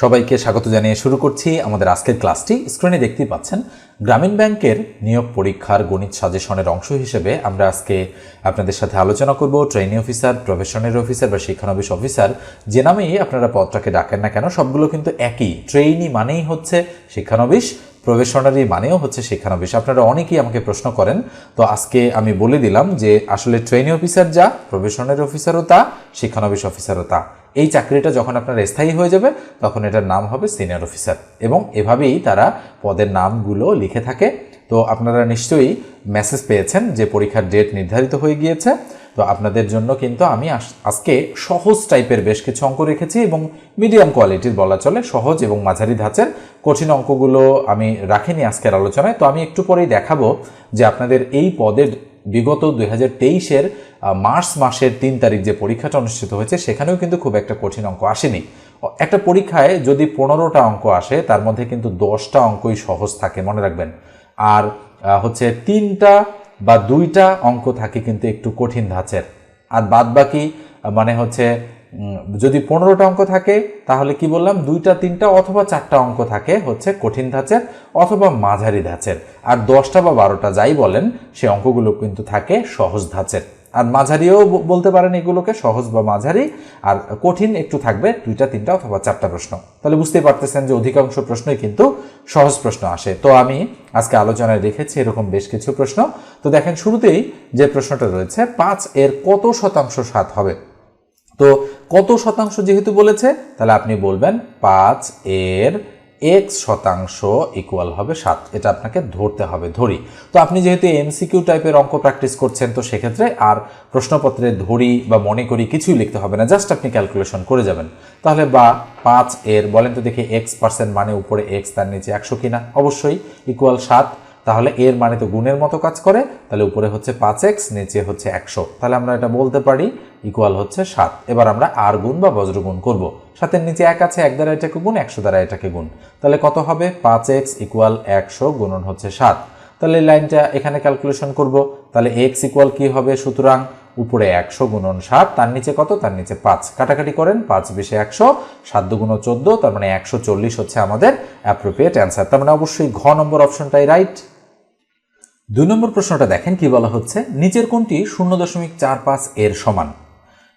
সবাইকে স্বাগত জানিয়ে শুরু করছি আমাদের আজকের ক্লাসটি। স্ক্রিনে দেখতেই পাচ্ছেন, গ্রামীণ ব্যাংকের নিয়োগ পরীক্ষার গণিত সাজেশনের অংশ হিসেবে আমরা আজকে আপনাদের সাথে আলোচনা করব। ট্রেনিং অফিসার প্রফেশনাল অফিসার বা শিক্ষানবিশ অফিসার যে নামেই আপনারা পদটাকে ডাকেন না কেন, সবগুলো কিন্তু একই। ট্রেইনি মানেই হচ্ছে শিক্ষানবিশ প্রফেশনারি মানেও হচ্ছে শিক্ষানবিশ। আপনারা অনেকেই আমাকে প্রশ্ন করেন, তো আজকে আমি বলে দিলাম যে আসলে ট্রেনিং অফিসার যা প্রফেশনারি অফিসারও তা, শিক্ষানবিশ অফিসারও তা। এই চাকরিটা যখন আপনার স্থায়ী হয়ে যাবে, তখন এটার নাম হবে সিনিয়র অফিসার এবং এভাবেই তারা পদের নামগুলো লিখে থাকে। তো আপনারা নিশ্চয়ই মেসেজ পেয়েছেন যে পরীক্ষার ডেট নির্ধারিত হয়ে গিয়েছে। তো আপনাদের জন্য কিন্তু আমি আজকে সহজ টাইপের বেশ কিছু অঙ্ক রেখেছি এবং মিডিয়াম কোয়ালিটির বলা চলে, সহজ এবং মাঝারি ধাঁচের। কঠিন অঙ্কগুলো আমি রাখিনি আজকের আলোচনায়। তো আমি একটু পরেই দেখাবো যে আপনাদের এই পদের বিগত দুই হাজার তেইশের মার্চ মাসের তিন তারিখ যে পরীক্ষাটা অনুষ্ঠিত হয়েছে, সেখানেও কিন্তু খুব একটা কঠিন অঙ্ক আসেনি। একটা পরীক্ষায় যদি পনেরোটা অঙ্ক আসে, তার মধ্যে কিন্তু দশটা অঙ্কই সহজ থাকে, মনে রাখবেন। আর হচ্ছে তিনটা বা দুইটা অঙ্ক থাকে কিন্তু একটু কঠিন ধাঁচের। আর বাদ বাকি মানে হচ্ছে যদি পনেরোটা অঙ্ক থাকে, তাহলে কি বললাম? দুইটা, তিনটা অথবা চারটা অঙ্ক থাকে হচ্ছে কঠিন ধাঁচের অথবা মাঝারি ধাঁচের। আর দশটা বা বারোটা যাই বলেন, সে অঙ্কগুলো কিন্তু থাকে সহজ ধাঁচের। আর মাঝারিও বলতে পারেন এগুলোকে সহজ বা মাঝারি। আর কঠিন একটু থাকবে, দুইটা, তিনটা অথবা চারটা প্রশ্ন। তাহলে বুঝতেই পারতেছেন যে অধিকাংশ প্রশ্নই কিন্তু সহজ প্রশ্ন আসে। তো আমি আজকে আলোচনায় রেখেছি এরকম বেশ কিছু প্রশ্ন। তো দেখেন শুরুতেই যে প্রশ্নটা রয়েছে, পাঁচ এর কত শতাংশ সাত হবে? তো কত শতাংশ যেহেতু বলেছে, তাহলে আপনি বলবেন পাঁচ এর এক্স শতাংশ ইকুয়াল হবে সাত। এটা আপনাকে ধরতে হবে, ধরি। তো আপনি যেহেতু এমসিকিউ টাইপের অঙ্ক প্র্যাকটিস করছেন, তো সেক্ষেত্রে আর প্রশ্নপত্রে ধরি বা মনে করি কিছুই লিখতে হবে না জাস্ট আপনি ক্যালকুলেশন করে যাবেন। তাহলে বা পাঁচ এর, বলেন তো দেখি এক্স পার্সেন্ট মানে উপরে এক্স তার নিচে একশো কিনা? অবশ্যই ইকুয়াল সাত। তাহলে এর মানে তো গুণের মতো কাজ করে। তাহলে উপরে হচ্ছে পাঁচ এক্স, নিচে হচ্ছে একশো। তাহলে আমরা এটা বলতে পারি ইকুয়াল হচ্ছে সাত। এবার আমরা আর গুণ বা বজ্র গুণ করব। সাতের নিচে এক আছে, এক দ্বারা এটাকে গুণ, একশো দ্বারা এটাকে গুণ। তাহলে কত হবে? পাঁচ এক্স ইকুয়াল একশো গুণন হচ্ছে সাত। তাহলে লাইনটা এখানে ক্যালকুলেশন করব। তাহলে এক্স ইকুয়াল কী হবে? সুতরাং উপরে একশো গুণন সাত, তার নিচে কত? তার নিচে পাঁচ। কাটাকাটি করেন, পাঁচ বিশে একশো, সাত দুগুণ চোদ্দ, তার মানে একশো চল্লিশ হচ্ছে আমাদের অ্যাপ্রোপ্রিয়েট অ্যান্সার তার মানে অবশ্যই ঘ নম্বর অপশনটাই রাইট দুই নম্বর প্রশ্নটা দেখেন কি বলা হচ্ছে? নিচের কোনটি শূন্য দশমিক চার পাঁচ এর সমান?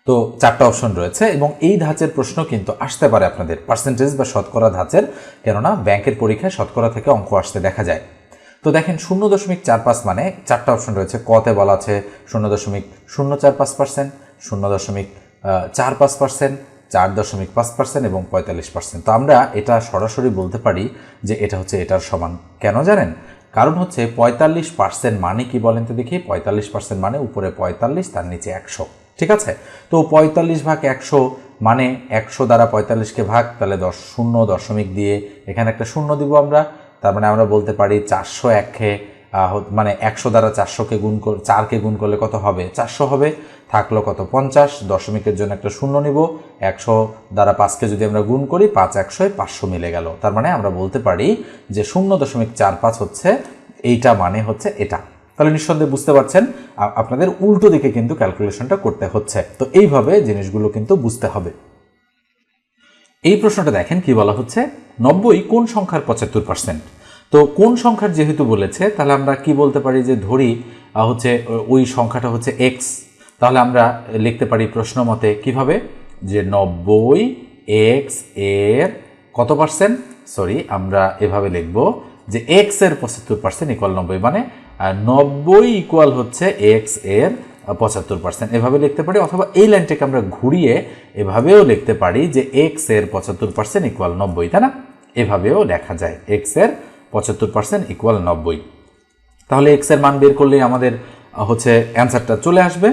তো চারটা অপশন রয়েছে এবং এই ধাঁচের প্রশ্ন কিন্তু আসতে পারে আপনাদের। পার্সেন্টেজ বা শতকরা ধাঁচের, কেননা ব্যাংকের পরীক্ষায় শতকরা থেকে অঙ্ক আসতে দেখা যায়। তো দেখেন, শূন্য দশমিক চার পাঁচ মানে চারটা অপশন রয়েছে। কতে বলা আছে শূন্য দশমিক শূন্য চার পাঁচ পার্সেন্ট, শূন্য দশমিক চার পাঁচ পার্সেন্ট, চার দশমিক পাঁচ পার্সেন্ট এবং পঁয়তাল্লিশ পার্সেন্ট। তো আমরা এটা সরাসরি বলতে পারি যে এটা হচ্ছে এটার সমান। কেন জানেন? কারণ হচ্ছে পঁয়তাল্লিশ পার্সেন্ট মানে কি বলেন তো দেখি? পঁয়তাল্লিশ পার্সেন্ট মানে উপরে পঁয়তাল্লিশ, তার নিচে একশো। ঠিক আছে? তো পঁয়তাল্লিশ ভাগ একশো মানে একশো দ্বারা পঁয়তাল্লিশকে ভাগ, তাহলে দশ, শূন্য দশমিক দিয়ে এখানে একটা শূন্য দিব আমরা। তার মানে আমরা বলতে পারি চারশো একে মানে একশো দ্বারা চারশোকে গুণ চারকে গুণ করলে কত হবে? চারশো হবে। থাকল কত? পঞ্চাশ। দশমিকের জন্য একটা শূন্য নিব। একশো দ্বারা পাঁচকে যদি আমরা গুণ করি, পাঁচ একশোয় পাঁচশো মিলে গেল। তার মানে আমরা বলতে পারি যে শূন্য দশমিক চার পাঁচ হচ্ছে এইটা মানে হচ্ছে এটা। তাহলে নিঃসন্দেহে বুঝতে পারছেন আপনাদের উল্টো দিকে কিন্তু ক্যালকুলেশনটা করতে হচ্ছে। তো এইভাবে জিনিসগুলো কিন্তু বুঝতে হবে। এই প্রশ্নটা দেখেন কি বলা হচ্ছে? নব্বই কোন সংখ্যার পঁচাত্তর পার্সেন্ট তো কোন সংখ্যার যেহেতু বলেছে, তাহলে আমরা কি বলতে পারি যে ধরি হচ্ছে ওই সংখ্যাটা হচ্ছে এক্স তাহলে আমরা লিখতে পারি প্রশ্ন মতে কীভাবে? যে নব্বই এক্সের কত পার্সেন্ট সরি আমরা এভাবে লিখব যে এক্সের পঁচাত্তর পার্সেন্ট ইকুয়াল নব্বই মানে নব্বই ইকুয়াল হচ্ছে এক্সের পঁচাত্তর পার্সেন্ট এভাবে লিখতে পারি, অথবা এই লাইনটাকে আমরা ঘুরিয়ে এভাবেও লিখতে পারি যে এক্সের পঁচাত্তর পার্সেন্ট ইকুয়াল নব্বই, তাই না? এভাবেও লেখা যায় এক্সের পঁচাত্তর পার্সেন্ট ইকুয়াল নব্বই। তাহলে এক্সের মান বের করলেই আমাদের হচ্ছে অ্যান্সারটা চলে আসবে।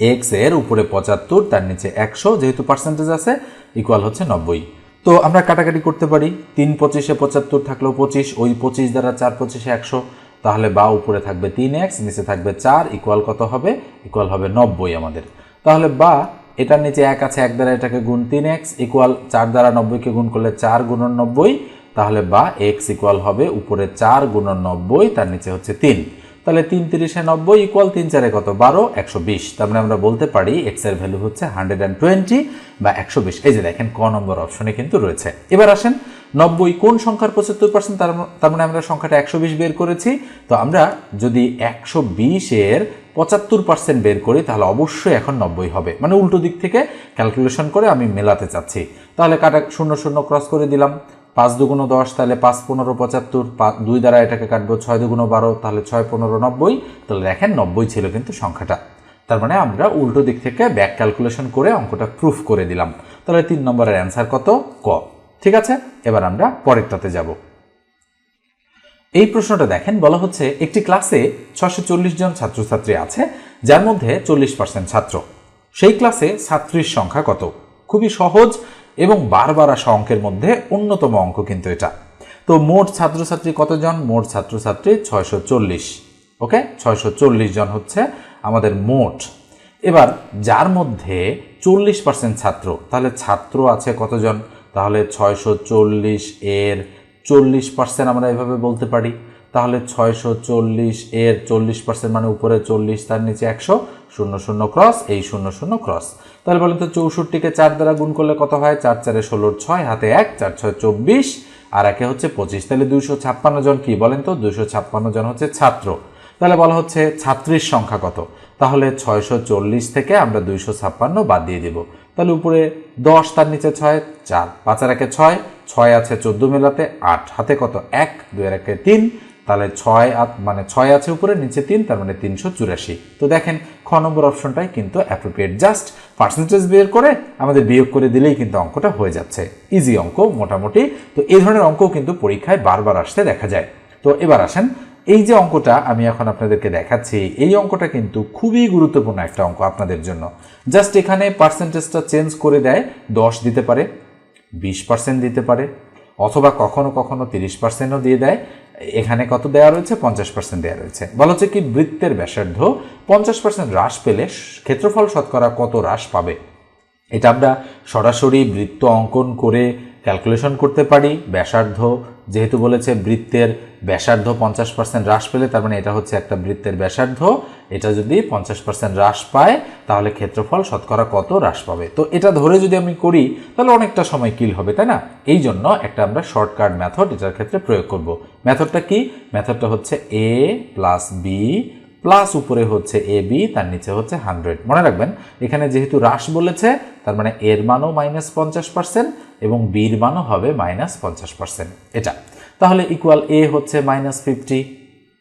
এক্সের উপরে পঁচাত্তর, তার নিচে একশো, যেহেতু পার্সেন্টেজ আছে ইকুয়াল হচ্ছে নব্বই। তো আমরা কাটাকাটি করতে পারি, তিন পঁচিশে পঁচাত্তর থাকলেও পঁচিশ, ওই পঁচিশ দ্বারা চার পঁচিশে একশো, তাহলে বা উপরে থাকবে তিন এক্স নিচে থাকবে চার ইকুয়াল কত হবে? ইকুয়াল হবে নব্বই আমাদের। তাহলে বা এটার নিচে এক আছে, এক দ্বারা এটাকে গুণ তিন এক্স ইকুয়াল চার দ্বারা নব্বইকে গুণ করলে চার গুণন নব্বই তাহলে বা এক্স ইকুয়াল হবে উপরে চার গুণন নব্বই, তার নিচে হচ্ছে তিন। তাহলে তিন তিরিশে নব্বই ইকুয়াল তিন চারে কত? বারো, একশো বিশ। তার মানে আমরা বলতে পারি এক্সের ভ্যালু হচ্ছে হান্ড্রেড অ্যান্ড টোয়েন্টি বা একশো বিশ। এই যে দেখেন, ক নম্বর অপশনে কিন্তু রয়েছে। এবার আসেন, নব্বই কোন সংখ্যার পঁচাত্তর পার্সেন্ট তার মানে আমরা সংখ্যাটা একশো বিশ বের করেছি। তো আমরা যদি একশো বিশের পঁচাত্তর পার্সেন্ট বের করি, তাহলে অবশ্যই এখন নব্বই হবে। মানে উল্টো দিক থেকে ক্যালকুলেশন করে আমি মেলাতে চাচ্ছি। তাহলে কাটা শূন্য শূন্য ক্রস করে দিলাম। পাঁচ দুগুণ দশ তাহলে পাঁচ পনেরো পঁচাত্তর দুই দ্বারা এটাকে কাটবো ছয় দুগুণ বারো, তাহলে ছয় পনেরো নব্বই, তাহলে দেখেন নব্বই ছিল কিন্তু সংখ্যাটা। তার মানে আমরা উল্টো দিক থেকে ব্যাক ক্যালকুলেশন করে অঙ্কটা প্রুফ করে দিলাম। তাহলে তিন নম্বরের অ্যান্সার কত? ক। ঠিক আছে? এবার আমরা পরেরটাতে যাব। এই প্রশ্নটা দেখেন, বলা হচ্ছে একটি ক্লাসে ছশো জন ছাত্রছাত্রী আছে, যার মধ্যে চল্লিশ পার্সেন্ট ছাত্র। সেই ক্লাসে ছাত্রীর সংখ্যা কত? খুবই সহজ। এবং বারবার আসা অঙ্কের মধ্যে অন্যতম অঙ্ক কিন্তু এটা। তো মোট ছাত্রছাত্রী কতজন? মোট ছাত্রছাত্রী ছয়শো চল্লিশ। ওকে? ছয়শো চল্লিশ জন হচ্ছে আমাদের মোট। এবার যার মধ্যে চল্লিশ পার্সেন্ট ছাত্র, তাহলে ছাত্র আছে কতজন? তাহলে ছয়শো চল্লিশ এর চল্লিশ পার্সেন্ট আমরা এভাবে বলতে পারি। তাহলে ছয়শো চল্লিশ এর চল্লিশ পার্সেন্ট মানে উপরে চল্লিশ, তার নিচে একশো, শূন্য শূন্য, ক্রস, এই শূন্য শূন্য, ক্রস। তাহলে বলেন তো চৌষট্টিকে চার দ্বারা গুণ করলে কত হয়? চার, চারে ষোলোর ছয়, হাতে এক, চার, ছয়, চব্বিশ। আর একে হচ্ছে পঁচিশ, তাহলে দুইশো ছাপ্পান্ন জন কি বলেন তো? দুইশো ছাপ্পান্ন জন হচ্ছে ছাত্র। তাহলে বলা হচ্ছে ছাত্রীর সংখ্যা কত? তাহলে ছয়শো চল্লিশ থেকে আমরা দুইশো ছাপ্পান্ন বাদ দিয়ে দিব। তাহলে উপরে দশ, তার নিচে ছয়, চার। পাঁচের একে ছয় ছয় আছে চোদ্দ মেলাতে আট। হাতে কত? এক, দুই একে তিন। তাহলে ছয় মানে ছয় আছে উপরে, নিচে তিন, তার মানে তিনশো চুরাশি। তো দেখেন, খ নম্বর অপশনটাই কিন্তু অ্যাপ্রোপ্রিয়েট জাস্ট পার্সেন্টেজ বের করে আমাদের বিয়োগ করে দিলেই কিন্তু অঙ্কটা হয়ে যাচ্ছে। ইজি অঙ্ক, মোটামুটি। তো এই ধরনের অঙ্কও কিন্তু পরীক্ষায় বারবার আসতে দেখা যায়। তো এবার আসেন, এই যে অঙ্কটা আমি এখন আপনাদেরকে দেখাচ্ছি, এই অঙ্কটা কিন্তু খুবই গুরুত্বপূর্ণ একটা অঙ্ক আপনাদের জন্য। জাস্ট এখানে পার্সেন্টেজটা চেঞ্জ করে দেয়, দশ দিতে পারে, বিশ পার্সেন্ট দিতে পারে, অথবা কখনো কখনো তিরিশ পার্সেন্টও দিয়ে দেয়। এখানে কত দেওয়া রয়েছে? পঞ্চাশ পার্সেন্ট দেওয়া রয়েছে। বলা হচ্ছে কি বৃত্তের ব্যাসার্ধ পঞ্চাশ পার্সেন্ট হ্রাস পেলে ক্ষেত্রফল শতকরা কত হ্রাস পাবে? এটা আমরা সরাসরি বৃত্ত অঙ্কন করে ক্যালকুলেশন করতে পারি। ব্যাসার্ধ যেহেতু বলেছে বৃত্তের ব্যাসার্ধ পঞ্চাশ পার্সেন্ট হ্রাস পেলে, তার মানে এটা হচ্ছে একটা বৃত্তের ব্যাসার্ধ। এটা যদি পঞ্চাশ পার্সেন্ট হ্রাস পায়, তাহলে ক্ষেত্রফল শতকরা কত হ্রাস পাবে? তো এটা ধরে যদি আমি করি, তাহলে অনেকটা সময় কিল হবে, তাই না? এই জন্য একটা আমরা শর্টকাট ম্যাথড এটার ক্ষেত্রে প্রয়োগ করব। ম্যাথডটা কি? ম্যাথডটা হচ্ছে এ প্লাস বি প্লাস উপরে হচ্ছে এ বি তার নিচে হচ্ছে হান্ড্রেড মনে রাখবেন, এখানে যেহেতু হ্রাস বলেছে, তার মানে এর মানও মাইনাস পঞ্চাশ পার্সেন্ট এবং বির মানও হবে মাইনাস পঞ্চাশ পার্সেন্ট এটা। তাহলে ইকুয়াল এ হচ্ছে minus fifty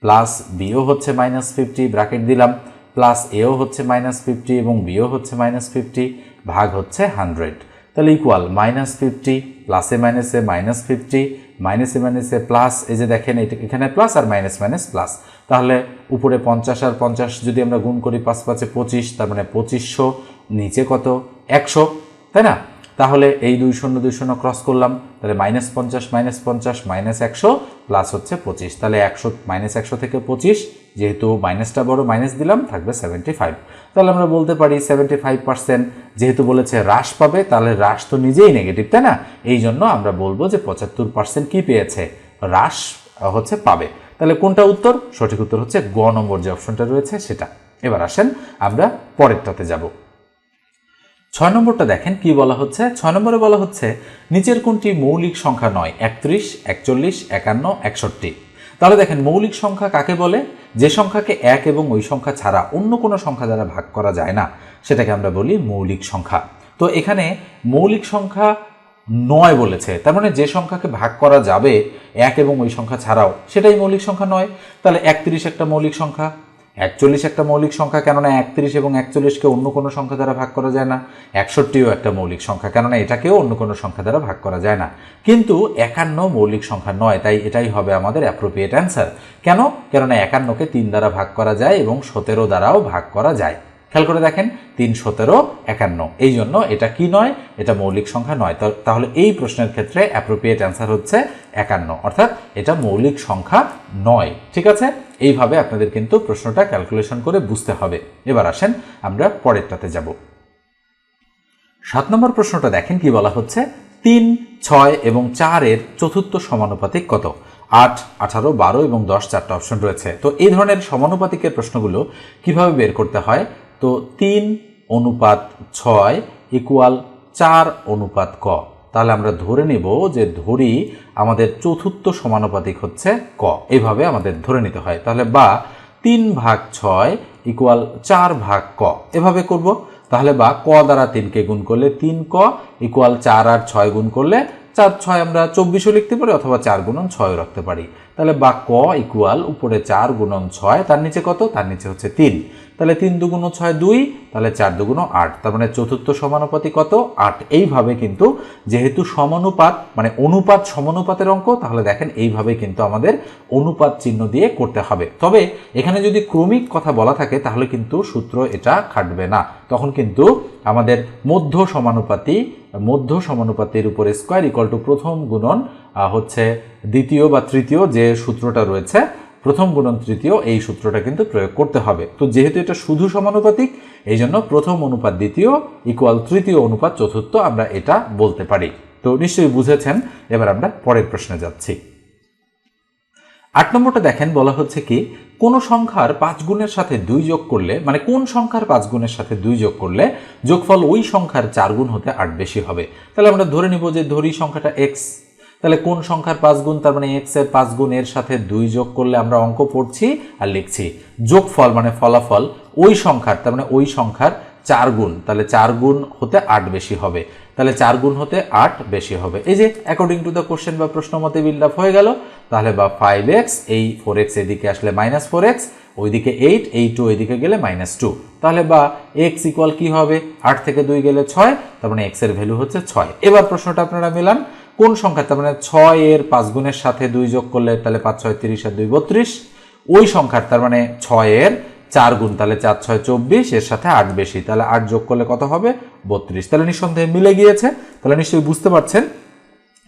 plus B O হচ্ছে মাইনাস ফিফটি ব্র্যাকেট দিলাম প্লাস এও হচ্ছে মাইনাস ফিফটি এবং বিও হচ্ছে মাইনাস ফিফটি ভাগ হচ্ছে হান্ড্রেড তাহলে ইকুয়াল মাইনাস ফিফটি প্লাসে মাইনাসে মাইনাস ফিফটি মাইনাসে মাইনাসে প্লাস এই যে দেখেন এখানে প্লাস আর মাইনাস মাইনাস প্লাস তাহলে উপরে পঞ্চাশ আর পঞ্চাশ যদি আমরা গুণ করি পাঁচ পাঁচে পঁচিশ, তার মানে পঁচিশশো, নিচে কত? একশো, তাই না? তাহলে এই দুই শূন্য দুই শূন্য ক্রস করলাম, তাহলে মাইনাস পঞ্চাশ মাইনাস পঞ্চাশ মাইনাস একশো প্লাস হচ্ছে পঁচিশ। তাহলে একশো মাইনাস একশো থেকে পঁচিশ, যেহেতু মাইনাসটা বড় মাইনাস দিলাম, থাকবে সেভেন্টি ফাইভ তাহলে আমরা বলতে পারি সেভেন্টি ফাইভ পার্সেন্ট যেহেতু বলেছে হ্রাস পাবে, তাহলে হ্রাস তো নিজেই নেগেটিভ তাই না? এই জন্য আমরা বলব যে পঁচাত্তর পার্সেন্ট কী পেয়েছে? হ্রাস হচ্ছে পাবে। তাহলে কোনটা উত্তর? সঠিক উত্তর হচ্ছে গ নম্বর যে অপশনটা রয়েছে সেটা। এবার আসেন আমরা পরেরটাতে যাব। ছয় নম্বরটা দেখেন, কি বলা হচ্ছে? ছয় নম্বরে বলা হচ্ছে, নিচের কোনটি মৌলিক সংখ্যা নয়? একত্রিশ, একচল্লিশ, একান্ন, একষট্টি। তাহলে দেখেন, মৌলিক সংখ্যা কাকে বলে? যে সংখ্যাকে এক এবং ওই সংখ্যা ছাড়া অন্য কোনো সংখ্যা দ্বারা ভাগ করা যায় না। সেটাকে আমরা বলি মৌলিক সংখ্যা। তো এখানে মৌলিক সংখ্যা নয় বলেছে। তার মানে যে সংখ্যাকে ভাগ করা যাবে, এক এবং ওই সংখ্যা ছাড়াও, সেটাই মৌলিক সংখ্যা নয়। তাহলে একত্রিশ একটা মৌলিক সংখ্যা। একচল্লিশ একটা মৌলিক সংখ্যা কেননা একত্রিশ এবং একচল্লিশকে অন্য কোনো সংখ্যা দ্বারা ভাগ করা যায় না। একষট্টিও একটা মৌলিক সংখ্যা কেননা এটাকেও অন্য কোনো সংখ্যা দ্বারা ভাগ করা যায় না। কিন্তু একান্ন মৌলিক সংখ্যা নয়, তাই এটাই হবে আমাদের অ্যাপ্রোপ্রিয়েট অ্যান্সার কেন? কেননা একান্নকে তিন দ্বারা ভাগ করা যায় এবং সতেরো দ্বারাও ভাগ করা যায়। খেয়াল করে দেখেন তিন সতেরো একান্ন। এই জন্য এটা কি নয়? এটা মৌলিক সংখ্যা নয়। তাহলে এই প্রশ্নের ক্ষেত্রে অ্যাপ্রোপ্রিয়েট অ্যান্সার হচ্ছে একান্ন। অর্থাৎ এটা মৌলিক সংখ্যা নয়। ঠিক আছে? এইভাবে আপনাদের কিন্তু প্রশ্নটা ক্যালকুলেশন করে বুঝতে হবে। এবার আসেন, আমরা পরেরটাতে যাব। সাত নম্বর প্রশ্নটা দেখেন কি বলা হচ্ছে? তিন, ছয় এবং চারের চতুর্থ সমানুপাতিক কত? আট, আঠারো, বারো এবং দশ চারটা অপশন রয়েছে। তো এই ধরনের সমানুপাতিকের প্রশ্নগুলো কীভাবে বের করতে হয়? তো তিন অনুপাত ছয় ইকুয়াল চার অনুপাত ক। তাহলে আমরা ধরে নিব যে ধরি আমাদের চতুর্থ সমানুপাতিক হচ্ছে ক। এভাবে আমাদের ধরে নিতে হয়। তাহলে বা তিন ভাগ ছয় ইকুয়াল চার ভাগ ক। এভাবে করব। তাহলে বা ক দ্বারা তিনকে গুণ করলে তিন ক ইকুয়াল চার আর ছয় গুণ করলে চার, ছয় আমরা চব্বিশও লিখতে পারি অথবা চার গুণন ছয়ও রাখতে পারি। তাহলে বা ক ইকুয়াল উপরে চার গুণন ছয়, তার নিচে কত? তার নিচে হচ্ছে তিন। তাহলে তিন দুগুণ ছয় দুই, তাহলে চার দুগুণ আট। তার মানে চতুর্থ সমানুপাতি কত? আট। এইভাবে কিন্তু যেহেতু সমানুপাত মানে অনুপাত সমানুপাতের অঙ্ক, তাহলে দেখেন এইভাবে কিন্তু আমাদের অনুপাত চিহ্ন দিয়ে করতে হবে। তবে এখানে যদি ক্রমিক কথা বলা থাকে, তাহলে কিন্তু সূত্র এটা খাটবে না। তখন কিন্তু আমাদের মধ্য সমানুপাতি, মধ্য সমানুপাতির উপরে স্কোয়ার ইকুয়াল টু প্রথম গুণন হচ্ছে দ্বিতীয় বা তৃতীয় যে সূত্রটা রয়েছে প্রথম গুণন তৃতীয়, এই সূত্রটা কিন্তু প্রয়োগ করতে হবে। তো যেহেতু এটা শুধু সমানুপাতিক, এই জন্য প্রথম অনুপাত দ্বিতীয় ইকুয়াল তৃতীয় অনুপাত চতুর্থ আমরা এটা বলতে পারি। তো নিশ্চয়ই বুঝেছেন, এবার আমরা পরের প্রশ্নে যাচ্ছি। আট নম্বরটা দেখেন, বলা হচ্ছে কি, কোন সংখ্যার পাঁচ গুণের সাথে দুই যোগ করলে মানে কোন সংখ্যার পাঁচ গুণের সাথে দুই যোগ করলে যোগফল ওই সংখ্যার চার গুণ হতে আট বেশি হবে? তাহলে আমরা ধরে নিব যে ধরি সংখ্যাটা এক্স তাহলে কোন সংখ্যার পাঁচ গুণ, তার মানে এক্সের পাঁচ গুণ, এর সাথে দুই যোগ করলে আমরা অঙ্ক পড়ছি আর লিখছি। যোগফল মানে ফলাফল, ওই সংখ্যার, তার মানে ওই সংখ্যার চার গুণ, তাহলে চার গুণ হতে আট বেশি হবে। তাহলে চার গুণ হতে আট বেশি হবে। এই যে অ্যাকর্ডিং টু দ্য কোশ্চেন বা প্রশ্ন মতে বিল্ড আপ হয়ে গেল, তাহলে বা ফাইভ এক্স এই ফোর এক্স এদিকে আসলে মাইনাস ফোর এক্স ওইদিকে এইট এই টু এদিকে গেলে মাইনাস টু তাহলে বা এক্স ইকুয়াল কি হবে? আট থেকে দুই গেলে ছয়, তার মানে এক্সের ভ্যালু হচ্ছে ছয়। এবার প্রশ্নটা আপনারা মেলান। কোন সংখ্যা? তার মানে ছয় এর পাঁচ গুণের সাথে দুই যোগ করলে তাহলে পাঁচ, ছয়, তিরিশ আর দুই, বত্রিশ। ওই সংখ্যার, তার মানে ছয়ের চার গুণ, তাহলে চার, ছয়, চব্বিশ, এর সাথে আট বেশি। তাহলে আট যোগ করলে কত হবে? বত্রিশ। তাহলে নিঃসন্দেহে মিলে গিয়েছে। তাহলে নিশ্চয়ই বুঝতে পারছেন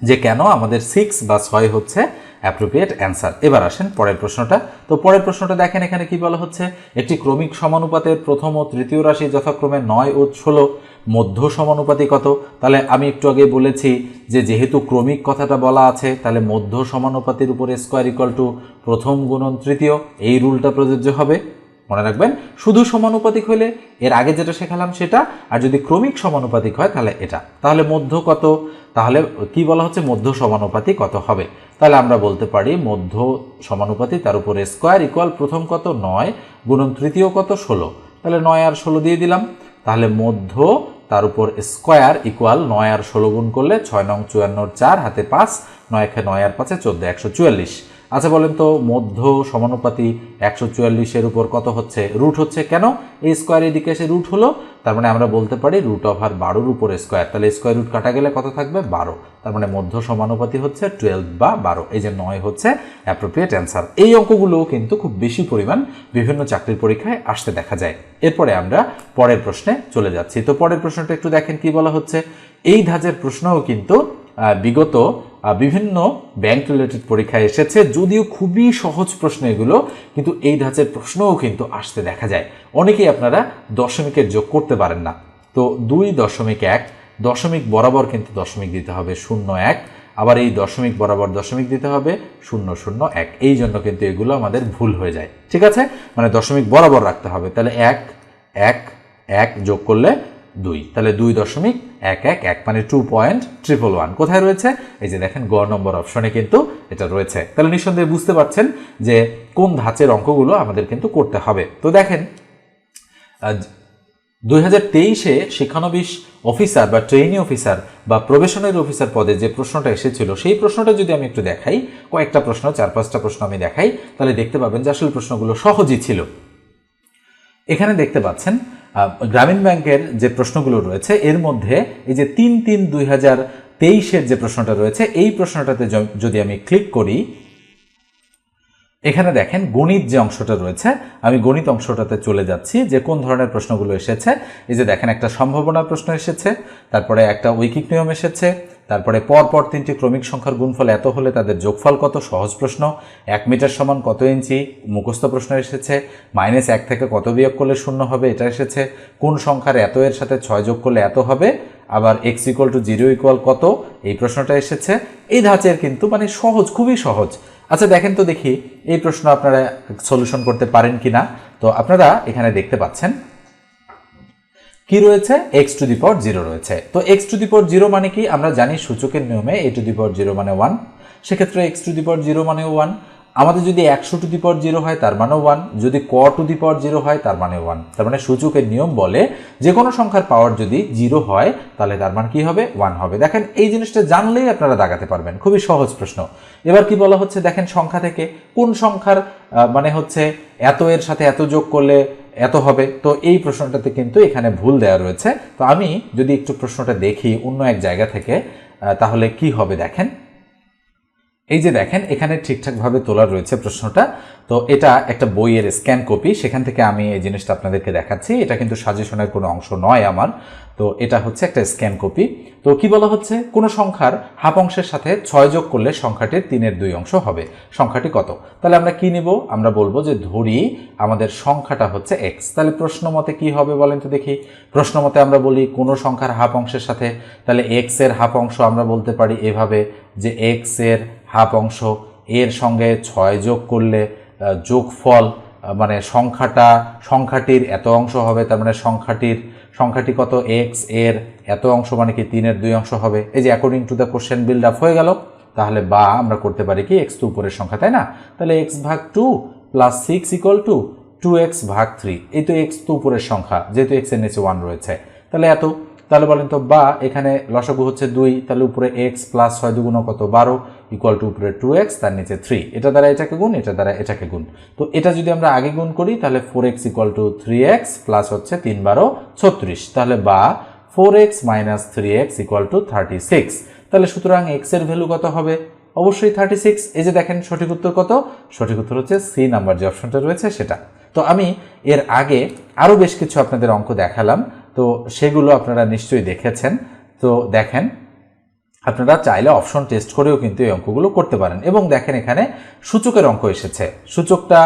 যে কেন আমাদের সিক্স বা ছয় হচ্ছে অ্যাপ্রোপ্রিয়েট অ্যান্সার এবার আসেন পরের প্রশ্নটা। তো পরের প্রশ্নটা দেখেন, এখানে কি বলা হচ্ছে? একটি ক্রমিক সমানুপাতের প্রথম ও তৃতীয় রাশি যথাক্রমে নয় ও ষোলো। মধ্য সমানুপাতি কত? তাহলে আমি একটু আগে বলেছি যে যেহেতু ক্রমিক কথাটা বলা আছে, তাহলে মধ্য সমানুপাতির উপরে স্কোয়ার ইকুয়াল টু প্রথম গুণন তৃতীয়, এই রুলটা প্রযোজ্য হবে। মনে রাখবেন? শুধু সমানুপাতিক হলে, এর আগে যেটা শেখালাম সেটা, আর যদি ক্রমিক সমানুপাতিক হয় তাহলে এটা। তাহলে মধ্য কত? তাহলে কি বলা হচ্ছে? মধ্য সমানুপাতি কত হবে? তাহলে আমরা বলতে পারি মধ্য সমানুপাতি তার উপরে স্কোয়ার ইকুয়াল প্রথম কত? নয়। গুণন তৃতীয় কত? ষোলো। তাহলে নয় আর ষোলো দিয়ে দিলাম। তাহলে মধ্য তার উপর স্কোয়ার ইকুয়াল নয় আর ষোলো গুণ করলে ছয় নং চুয়ান্নর চার, হাতে পাঁচ, নয় খে নয় আর পাঁচে চোদ্দ, একশো চুয়াল্লিশ। আচ্ছা বলেন তো, মধ্য সমানুপাতি একশো চুয়াল্লিশের উপর কত হচ্ছে? রুট হচ্ছে কেন? এই স্কোয়ার এদিকে এসে রুট হলো, তার মানে আমরা বলতে পারি রুট ওভার বারোর উপর স্কোয়ার। তাহলে স্কোয়ার রুট কাটা গেলে কত থাকবে? বারো। তার মানে মধ্য সমানুপাতি হচ্ছে টুয়েলভ বা বারো। এই যে নয় হচ্ছে অ্যাপ্রোপ্রিয়েট অ্যান্সার এই অঙ্কগুলোও কিন্তু খুব বেশি পরিমাণ বিভিন্ন চাকরির পরীক্ষায় আসতে দেখা যায়। এরপরে আমরা পরের প্রশ্নে চলে যাচ্ছি। তো পরের প্রশ্নটা একটু দেখেন কি বলা হচ্ছে। এই ধাঁচের প্রশ্নও কিন্তু বিগত বিভিন্ন ব্যাংক রিলেটেড পরীক্ষায় এসেছে। যদিও খুবই সহজ প্রশ্ন এগুলো, কিন্তু এই ধাঁচের প্রশ্নও কিন্তু আসতে দেখা যায়। অনেকেই আপনারা দশমিকের যোগ করতে পারেন না। তো দুই দশমিক এক, দশমিক বরাবর কিন্তু দশমিক দিতে হবে শূন্য এক, আবার এই দশমিক বরাবর দশমিক দিতে হবে শূন্য শূন্য এক। এই জন্য কিন্তু এগুলো আমাদের ভুল হয়ে যায়। ঠিক আছে? মানে দশমিক বরাবর রাখতে হবে। তাহলে এক এক এক যোগ করলে দুই। তাহলে দুই দশমিক এক এক এক মানে টু পয়েন্ট ট্রিপল ওয়ান কোথায় রয়েছে? এই যে দেখেন গ নম্বর অপশনে কিন্তু এটা রয়েছে। তাহলে নিঃসন্দেহে বুঝতে পারছেন যে কোন ধাঁচের অঙ্কগুলো আমাদের কিন্তু করতে হবে। তো দেখেন দুই হাজার তেইশে শিক্ষানবিশ অফিসার বা ট্রেনিং অফিসার বা প্রবেশনারি অফিসার পদে যে প্রশ্নটা এসেছিল, সেই প্রশ্নটা যদি আমি একটু দেখাই, কয়েকটা প্রশ্ন, চার পাঁচটা প্রশ্ন আমি দেখাই, তাহলে দেখতে পাবেন যে আসলে প্রশ্নগুলো সহজই ছিল। এখানে দেখতে পাচ্ছেন গ্রামীণ ব্যাংকের যে প্রশ্নগুলো রয়েছে, এর মধ্যে এই যে তিন তিন দুই হাজার তেইশের যে প্রশ্নটা রয়েছে, এই প্রশ্নটাতে যদি আমি ক্লিক করি, এখানে দেখেন গণিত যে অংশটা রয়েছে, আমি গণিত অংশটাতে চলে যাচ্ছি, যে কোন ধরনের প্রশ্নগুলো এসেছে। এই যে দেখেন একটা সম্ভাবনা প্রশ্ন এসেছে, তারপরে একটা ঐকিক নিয়ম এসেছে তারপরে পর পর তিনটি ক্রমিক সংখ্যার গুণফল এত হলে তাদের যোগফল কত? সহজ প্রশ্ন। এক মিটার সমান কত ইঞ্চি? মুখস্থ প্রশ্ন এসেছে। মাইনাস এক থেকে কত বিয়োগ করলে শূন্য হবে? এটা এসেছে। কোন সংখ্যার এত এর সাথে ছয় যোগ করলে এত হবে? আবার X equal to zero equal কত? এই প্রশ্নটা এসেছে। এই ধাঁচের কিন্তু মানে সহজ, খুবই সহজ। আচ্ছা দেখেন তো দেখি, এই প্রশ্ন আপনারা সলিউশন করতে পারেন কিনা? তো আপনারা এখানে দেখতে পাচ্ছেন কি রয়েছে? X to the power zero রয়েছে। তো X to the power zero মানে কি? আমরা জানি সূচকের নিয়মে A to the power zero মানে ওয়ান সেক্ষেত্রে X to the power zero মানে ওয়ান আমাদের যদি একশো টু দি পাওয়ার জিরো হয়, তার মানে ওয়ান যদি ক টু দি পাওয়ার জিরো হয়, তার মানে ওয়ান তার মানে সূচকের নিয়ম বলে যে কোনো সংখ্যার পাওয়ার যদি জিরো হয়, তাহলে তার মান কি হবে? ওয়ান হবে। দেখেন, এই জিনিসটা জানলেই আপনারা দাগাতে পারবেন। খুবই সহজ প্রশ্ন। এবার কি বলা হচ্ছে? দেখেন, সংখ্যা থেকে। কোন সংখ্যার মানে হচ্ছে এত এর সাথে এত যোগ করলে এত হবে? তো এই প্রশ্নটাতে কিন্তু এখানে ভুল দেওয়া রয়েছে। তো আমি যদি একটু প্রশ্নটা দেখি অন্য এক জায়গা থেকে তাহলে কি হবে দেখেন? এই যে দেখেন, এখানে ঠিকঠাকভাবে তোলা রয়েছে প্রশ্নটা। তো এটা একটা বইয়ের স্ক্যান কপি, সেখান থেকে আমি এই জিনিসটা আপনাদেরকে দেখাচ্ছি। এটা কিন্তু সাজেশনের কোনো অংশ নয় আমার। তো এটা হচ্ছে একটা স্ক্যান কপি। তো কি বলা হচ্ছে? কোনো সংখ্যার হাফ অংশের সাথে ছয় যোগ করলে সংখ্যাটির তিনের দুই অংশ হবে। সংখ্যাটি কত? তাহলে আমরা কি নিব? আমরা বলব যে ধরি, আমাদের সংখ্যাটা হচ্ছে এক্স তাহলে প্রশ্ন মতে কি হবে বলেন তো দেখি। প্রশ্ন মতে আমরা বলি কোনো সংখ্যার হাফ অংশের সাথে। তাহলে এক্সের হাফ অংশ আমরা বলতে পারি এভাবে যে এক্সের হাফ অংশ। এর সঙ্গে ছয় যোগ করলে যোগফল মানে সংখ্যাটা, সংখ্যাটির এত অংশ হবে, তার মানে সংখ্যাটির, সংখ্যাটি কত? এক্সের এত অংশ মানে কি তিনের দুই অংশ হবে? এই যে according to the question build up হয়ে গেল, তাহলে বা আমরা করতে পারি কি? এক্স টু উপরের সংখ্যা, তাই না? তাহলে এক্স ভাগ two plus six equal to two X ভাগ থ্রি এই তো এক্স তো উপরের সংখ্যা, যেহেতু এক্সের নিচে ওয়ান রয়েছে। তাহলে এত তাহলে বলেন তো, বা এখানে লসাগু হচ্ছে দুই, তাহলে উপরে এক্স প্লাস ছয় দুগুণ কত? বারো ইকুয়াল টু উপরে টু এক্স তার নিচে থ্রি এটা দ্বারা এটাকে গুণ, এটা দ্বারা এটাকে গুণ। তো এটা যদি আমরা আগে গুণ করি, তাহলে four X equal to three X plus হচ্ছে তিন বারো ছত্রিশ। তাহলে বা four X minus three X equal to thirty six তাহলে সুতরাং এক্সের ভ্যালু কত হবে? অবশ্যই থার্টি সিক্স এই যে দেখেন, সঠিক উত্তর কত? সঠিক উত্তর হচ্ছে সি নাম্বার যে অপশনটা রয়েছে সেটা। তো আমি এর আগে আরও বেশ কিছু আপনাদের অঙ্ক দেখালাম। তো সেগুলো আপনারা নিশ্চয়ই দেখেছেন। তো দেখেন, আপনারা চাইলে অপশন টেস্ট করেও কিন্তু এই অঙ্কগুলো করতে পারেন। এবং দেখেন এখানে সূচকের অঙ্ক এসেছে। সূচকটা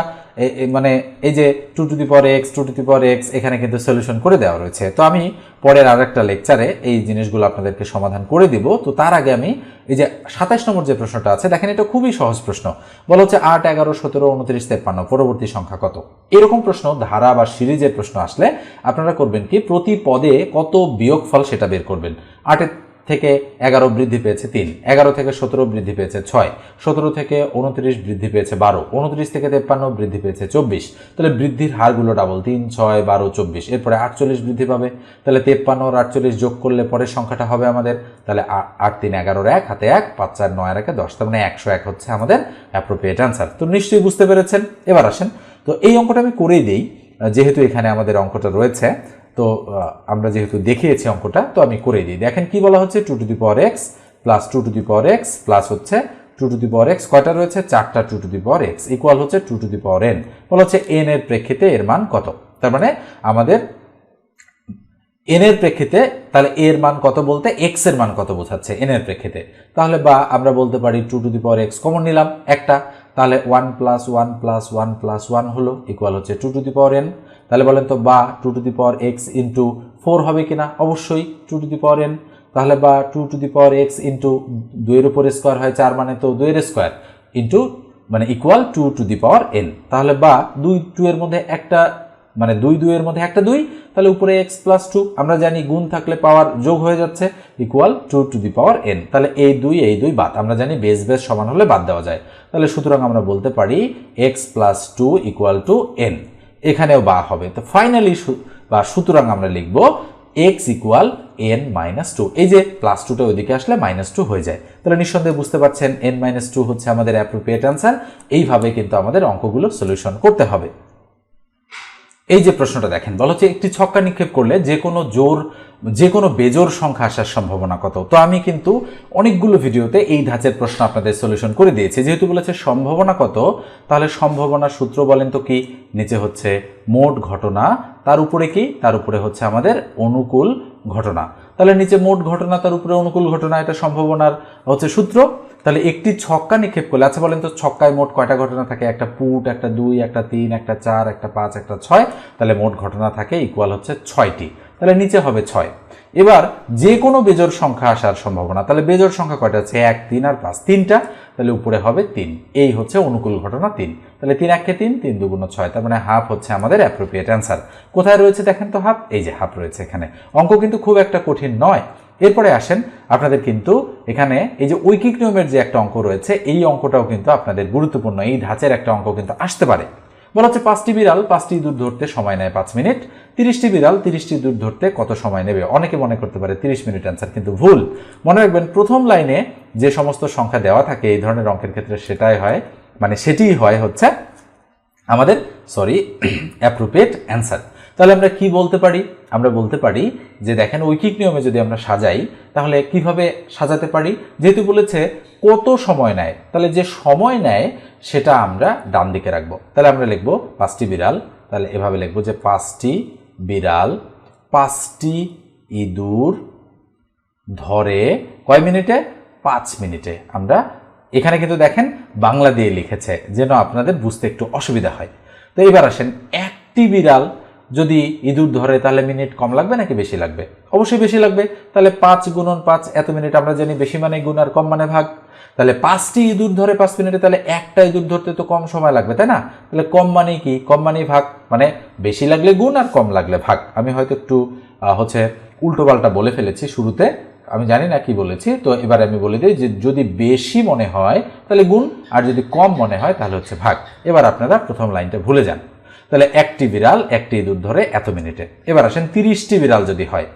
মানে এই যে two to the power X two to the power X এখানে কিন্তু সলিউশন করে দেওয়া রয়েছে। তো আমি পরের আর একটা লেকচারে এই জিনিসগুলো আপনাদেরকে সমাধান করে দিব। তো তার আগে আমি এই যে সাতাশ নম্বর যে প্রশ্নটা আছে, দেখেন এটা খুবই সহজ প্রশ্ন। বলা হচ্ছে আট, এগারো, সতেরো, উনত্রিশ, তেপ্পান্ন, পরবর্তী সংখ্যা কত? এরকম প্রশ্ন, ধারা বা সিরিজের প্রশ্ন আসলে আপনারা করবেন কি, প্রতি পদে কত বিয়োগফল সেটা বের করবেন। আটের থেকে এগারো বৃদ্ধি পেয়েছে তিন, এগারো থেকে সতেরো বৃদ্ধি পেয়েছে ছয়, সতেরো থেকে উনত্রিশ বৃদ্ধি পেয়েছে বারো, উনত্রিশ থেকে তেপ্পান্ন বৃদ্ধি পেয়েছে চব্বিশ। তাহলে বৃদ্ধির হারগুলো ডাবল তিন, ছয়, বারো, চব্বিশ। এরপরে আটচল্লিশ বৃদ্ধি পাবে। তাহলে তেপ্পান্ন আর আটচল্লিশ যোগ করলে পরের সংখ্যাটা হবে আমাদের, তাহলে আট, তিন, এগারোর এক, হাতে এক, পাঁচ, চার, নয় একে দশ, তার মানে একশো এক হচ্ছে আমাদের অ্যাপ্রোপ্রিয়েট অ্যান্সার তো নিশ্চয়ই বুঝতে পেরেছেন। এবার আসেন। তো এই অঙ্কটা আমি করেই দিই, যেহেতু এখানে আমাদের অঙ্কটা রয়েছে। তো আমরা যেহেতু দেখিয়েছি অঙ্কটা, তো আমি করে দিই। দেখেন কি বলা হচ্ছে? Two to the power X plus two to the power X plus হচ্ছে two to the power X. কয়টা রয়েছে? চারটা two to the power X equal হচ্ছে two to the power N. বলা হচ্ছে এন এর প্রেক্ষিতে এর মান কত? তার মানে আমাদের এন এর প্রেক্ষিতে তাহলে এর মান কত বলতে এক্সের মান কত বোঝাচ্ছে এন এর প্রেক্ষিতে? তাহলে বা আমরা বলতে পারি two to the power X common নিলাম একটা। তাহলে one plus one plus one plus one হলো ইকুয়াল হচ্ছে two to the power N. তাহলে বলেন তো বা two to the power X into four হবে কিনা? অবশ্যই two to the power N তাহলে বা two to the power X into দুইয়ের উপর স্কোয়ার হয় চার মানে তো দুইয়ের স্কোয়ার ইন্টু মানে equal to two the power N তাহলে বা দুই টু এর মধ্যে একটা মানে দুই দুইয়ের মধ্যে একটা দুই, তাহলে উপরে এক্স প্লাস টু আমরা জানি গুণ থাকলে পাওয়ার যোগ হয়ে যাচ্ছে equal to two the power N তাহলে এই দুই এই দুই বাদ, আমরা জানি বেস বেস সমান হলে বাদ দেওয়া যায়। তাহলে সুতরাং আমরা বলতে পারি X plus two equal to N এখানেও বা হবে। তো ফাইনালি বা সুতরাং আমরা লিখব X equal N minus two এই যে প্লাস টুটা ওইদিকে আসলে মাইনাস টু হয়ে যায়। তাহলে নিঃসন্দেহে বুঝতে পারছেন এন মাইনাস টু হচ্ছে আমাদের অ্যাপ্রোপ্রিয়েট অ্যান্সার এইভাবে কিন্তু আমাদের অঙ্কগুলো সলিউশন করতে হবে। এই যে প্রশ্নটা দেখেন, বলা হচ্ছে একটি ছক্কা নিক্ষেপ করলে যে কোনো জোর, যে কোনো বেজোর সংখ্যা আসার সম্ভাবনা কত? তো আমি কিন্তু অনেকগুলো ভিডিওতে এই ধাঁচের প্রশ্ন আপনাদের সলিউশন করে দিয়েছি। যেহেতু বলেছে সম্ভাবনা কত, তাহলে সম্ভাবনা সূত্র বলেন তো কি? নিচে হচ্ছে মোট ঘটনা, তার উপরে কি? তার উপরে হচ্ছে আমাদের অনুকূল ঘটনা। তাহলে নিচে মোট ঘটনা, তার উপরে অনুকূল ঘটনা, এটা সম্ভাবনার হচ্ছে সূত্র। তাহলে একটি ছক্কা নিক্ষেপ করলে আচ্ছা বলেন তো ছক্কায় মোট কয়টা ঘটনা থাকে? একটা পুট, একটা দুই, একটা তিন, একটা চার, একটা পাঁচ, একটা ছয়, তাহলে মোট ঘটনা থাকে ইকুয়াল হচ্ছে ছয়টি। তাহলে নিচে হবে ছয়। এবার যে কোনো বেজোর সংখ্যা আসার সম্ভাবনা, তাহলে বেজোর সংখ্যা কয়টা? আছে এক, তিন আর পাঁচ। তিনটা, তাহলে উপরে হবে তিন। এই হচ্ছে অনুকূল ঘটনা তিন। তাহলে তিন একে তিন তিন দুগুণ ছয়, তার মানে হাফ হচ্ছে আমাদের অ্যাপ্রোপ্রিয়েট অ্যান্সার কোথায় রয়েছে দেখেন তো হাফ এই যে হাফ রয়েছে এখানে। অঙ্ক কিন্তু খুব একটা কঠিন নয়। এরপরে আসেন আপনাদের কিন্তু এখানে এই যে ঐকিক নিয়মের যে একটা অঙ্ক রয়েছে, এই অঙ্কটাও কিন্তু আপনাদের গুরুত্বপূর্ণ। এই ধাঁচের একটা অঙ্ক কিন্তু আসতে পারে। বলা হচ্ছে পাঁচটি বিড়াল, পাঁচটি ইঁদুর ধরতে সময় নেয় পাঁচ মিনিট। তিরিশটি বিড়াল, তিরিশটি ইঁদুর ধরতে কত সময় নেবে? অনেকে মনে করতে পারে তিরিশ মিনিট অ্যান্সার কিন্তু ভুল। মনে রাখবেন, প্রথম লাইনে যে সমস্ত সংখ্যা দেওয়া থাকে, এই ধরনের অঙ্কের ক্ষেত্রে সেটাই হয় মানে সেটিই হয় হচ্ছে আমাদের সরি অ্যাপ্রোপ্রিয়েট অ্যান্সার তাহলে আমরা কি বলতে পারি? আমরা বলতে পারি যে দেখেন ঐকিক নিয়মে যদি আমরা সাজাই, তাহলে কীভাবে সাজাতে পারি? যেহেতু বলেছে কত সময় নেয়, তাহলে যে সময় নেয় সেটা আমরা ডান দিকে রাখব। তাহলে আমরা লিখব পাঁচটি বিড়াল, তাহলে এভাবে লিখব যে পাঁচটি বিড়াল, পাঁচটি ইঁদুর ধরে কয় মিনিটে? পাঁচ মিনিটে। আমরা এখানে কিন্তু দেখেন বাংলা দিয়ে লিখেছে, যেন আপনাদের বুঝতে একটু অসুবিধা হয়। তো এবার আসেন একটি বিড়াল যদি ইঁদুর ধরে, তাহলে মিনিট কম লাগবে নাকি বেশি লাগবে? অবশ্যই বেশি লাগবে। তাহলে পাঁচ গুণন পাঁচ, এত মিনিট আমরা জানি বেশি মানে গুণ আর কম মানে ভাগ। তাহলে পাঁচটি ইঁদুর ধরে পাঁচ মিনিটে, তাহলে একটা ইঁদুর ধরতে তো কম সময় লাগবে, তাই না? তাহলে কম মানে কি? কম মানে ভাগ। মানে বেশি লাগলে গুণ আর কম লাগলে ভাগ। আমি হয়তো একটু হচ্ছে উল্টোপাল্টা বলে ফেলেছি শুরুতে। আমি জানি না কি বলেছি, তো এবার আমি বলে দিই যে যদি বেশি মনে হয়, তাহলে গুণ, আর যদি কম মনে হয়, তাহলে হচ্ছে ভাগ। এবার আপনারা প্রথম লাইনটা ভুলে যান। তাহলে একটি বিড়াল, একটি ইঁদুর ধরে এত মিনিটে। এবার আসেন তিরিশটি বিড়াল যদি হয়।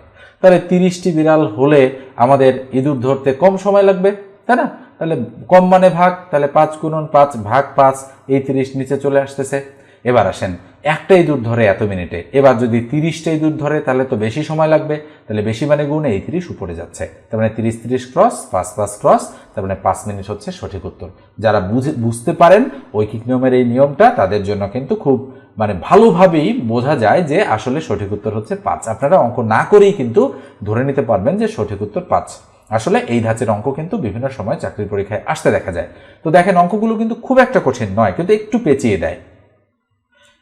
তাহলে তিরিশটি বিড়াল হলে আমাদের ইঁদুর ধরতে কম সময় লাগবে, তাই না? তাহলে কম মানে ভাগ, তাহলে পাঁচ গুণন পাঁচ ভাগ পাঁচ, এই তিরিশ নিচে চলে আসতেছে। এবার আসেন একটা ইঁদুর ধরে এত মিনিটে। এবার যদি তিরিশটা ইঁদুর ধরে, তাহলে তো বেশি সময় লাগবে। তাহলে বেশি মানে গুণে এই তিরিশ উপরে যাচ্ছে। তার মানে তিরিশ তিরিশ ক্রস পাঁচ পাঁচ ক্রস তার মানে পাঁচ মিনিট হচ্ছে সঠিক উত্তর। যারা বুঝে, বুঝতে পারেন ঐকিক নিয়মের এই নিয়মটা, তাদের জন্য কিন্তু খুব মানে ভালোভাবেই বোঝা যায় যে আসলে সঠিক উত্তর হচ্ছে পাঁচ। আপনারা অঙ্ক না করেই কিন্তু ধরে নিতে পারবেন যে সঠিক উত্তর পাঁচ। আসলে এই ধাঁচের অঙ্ক কিন্তু বিভিন্ন সময় চাকরির পরীক্ষায় আসতে দেখা যায়। তো দেখেন, অঙ্কগুলো কিন্তু খুব একটা কঠিন নয়, কিন্তু একটু পেঁচিয়ে দেয়।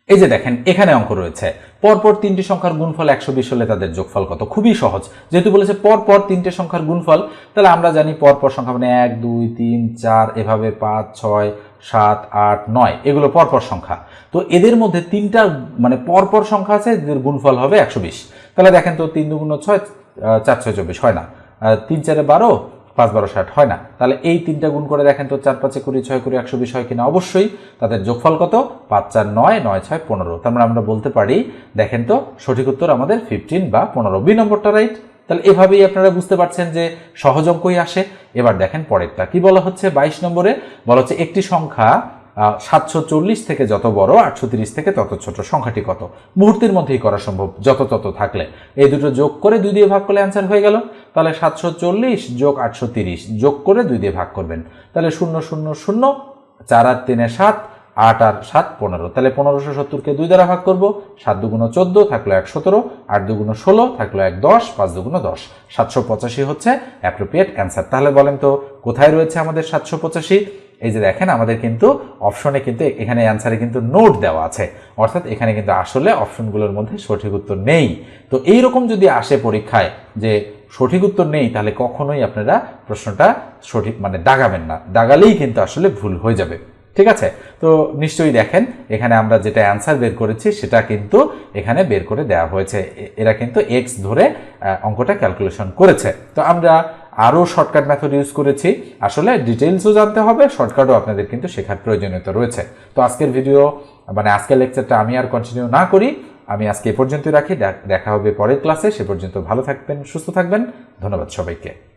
এই যে দেখেন, এখানে অঙ্ক রয়েছে। পরপর তিনটি সংখ্যার গুণফল একশো বিশ হলে তাদের যোগফল কত? খুবই সহজ। যেহেতু বলেছে পরপর তিনটে সংখ্যার গুণফল, তাহলে আমরা জানি পরপর সংখ্যা মানে এক, দুই, তিন, চার, এভাবে পাঁচ, ছয়, সাত, আট, নয়। এগুলো পরপর সংখ্যা। তো এদের মধ্যে তিনটা মানে পরপর সংখ্যা আছে, এদের গুণফল হবে একশো বিশ। তাহলে দেখেন তো তিন দুগুণ ছয় চার, ছয়, চব্বিশ, হয় না? তিন, চারে বারো পাঁচ, বারো, ষাট, হয় না? তাহলে এই তিনটা গুণ করে দেখেন তো চার, পাঁচে কুড়ি, ছয়, কুড়ি, একশো, বিশ হয় কিনা? অবশ্যই তাদের যোগফল কত? পাঁচ, চার, নয় নয়, ছয়, পনেরো। তার মানে আমরা বলতে পারি, দেখেন তো, সঠিক উত্তর আমাদের ফিফটিন বা পনেরো। বি নম্বরটা রাইট তাহলে এভাবেই আপনারা বুঝতে পারছেন যে সহজ অঙ্কই আসে। এবার দেখেন পরেরটা। কি বলা হচ্ছে? বাইশ নম্বরে বলা হচ্ছে একটি সংখ্যা সাতশো চল্লিশ থেকে যত বড়, আটশো তিরিশ থেকে তত ছোট। সংখ্যাটি কত? মুহূর্তের মধ্যেই করা সম্ভব, যত তত থাকলে। এই দুটো যোগ করে দুই দিয়ে ভাগ করলে অ্যান্সার হয়ে গেল। তাহলে সাতশো চল্লিশ যোগ আটশো তিরিশ যোগ করে দুই দিয়ে ভাগ করবেন। তাহলে শূন্য শূন্য শূন্য, চার আর তিনে সাত, আট আর সাত পনেরো। তাহলে পনেরোশো সত্তরকে দুই দ্বারা ভাগ করব। সাত দুগুণ চোদ্দ থাকল এক সতেরো, আট দুগুণ ষোলো থাকল এক দশ, পাঁচ দুগুণ দশ। সাতশো পঁচাশি হচ্ছে অ্যাপ্রোপ্রিয়েট অ্যান্সার তাহলে বলেন তো, কোথায় রয়েছে আমাদের সাতশো পঁচাশি? এই যে দেখেন, আমাদের কিন্তু অপশনে কিন্তু এখানে অ্যান্সারে কিন্তু নোট দেওয়া আছে। অর্থাৎ এখানে কিন্তু আসলে অপশনগুলোর মধ্যে সঠিক উত্তর নেই। তো এই রকম যদি আসে পরীক্ষায় যে সঠিক উত্তর নেই, তাহলে কখনোই আপনারা প্রশ্নটা সঠিক মানে দাগাবেন না। দাগালেই কিন্তু আসলে ভুল হয়ে যাবে। ঠিক আছে? তো নিশ্চয়ই দেখেন, এখানে আমরা যেটা অ্যান্সার বের করেছি, সেটা কিন্তু এখানে বের করে দেওয়া হয়েছে। এরা কিন্তু এক্স ধরে অঙ্কটা ক্যালকুলেশন করেছে। তো আমরা আরও শর্টকাট ম্যাথড ইউজ করেছি। আসলে ডিটেলসও জানতে হবে শর্টকাটও আপনাদের কিন্তু শেখার প্রয়োজনীয়তা রয়েছে। তো আজকের ভিডিও মানে আজকের লেকচারটা আমি আর কন্টিনিউ না করি। আমি আজকে এ পর্যন্তই রাখি। দেখ- দেখা হবে পরের ক্লাসে সে পর্যন্ত ভালো থাকবেন, সুস্থ থাকবেন। ধন্যবাদ সবাইকে।